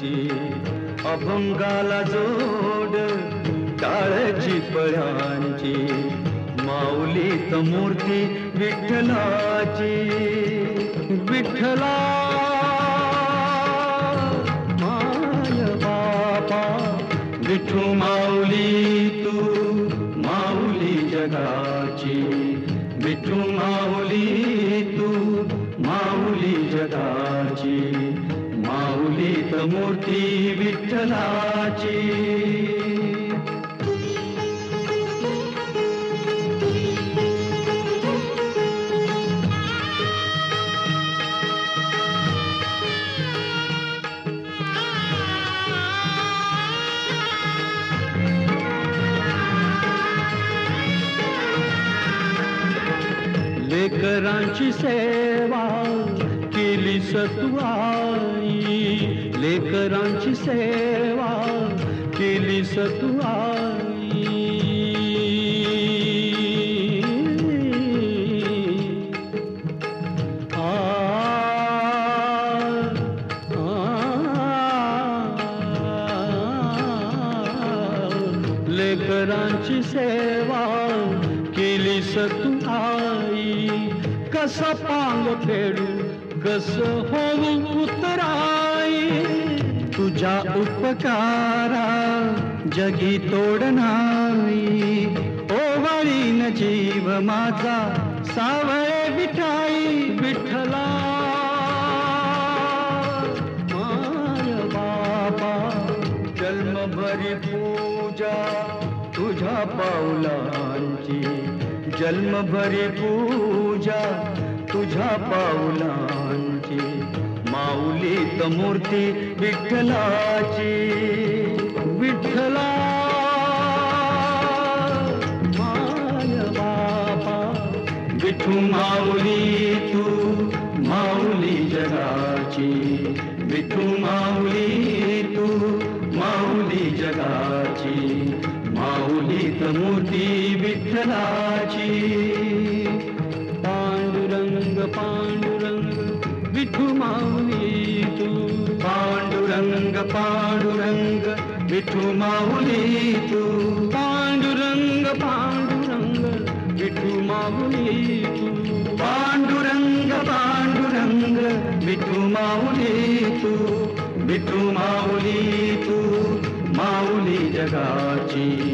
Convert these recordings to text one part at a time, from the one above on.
पळांची अभंगाला जोड टाळ्याची पळांची. माऊली मूर्ती विठ्ठलाची. विठ्ठला माय बापा विठू माऊली तू माऊली जगाची. विठू माऊली तू माऊली जगाची. पूजित मूर्ति विठ्ठलाची। करांची सेवा केली सत्वा। लेकर आँच सेवा के लिए सतुआई लेकर आँच सेवा के लिए सतुआई कसपांग फेरू कस होऊ उतराई तुझ्या उपकारा जगी तोड नाही. ओवाळीन जीव माझा सावळे विठाई विठ्ठला. माय बाबा जन्मभरी पूजा तुझ्या पाऊलांची जन्मभरी पूजा तुझ्या पाऊलांची माऊलीत मूर्ती विठ्ठलाची, विठ्ठला. विठू माऊली तू, माऊली जगाची. विठू माऊली तू, माऊली जगाची. माऊलीत मूर्ती विठ्ठलाची. पांडुरंग विठू माऊली तू पांडुरंग पांडुरंग विठू माऊली तू पांडुरंग पांडुरंग विठू माऊली तू विठू माऊली तू माऊली जगाची.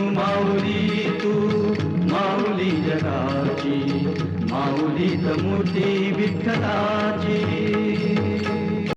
माऊली तू माऊली जगाची माऊली मूर्ती विठ्ठलाची.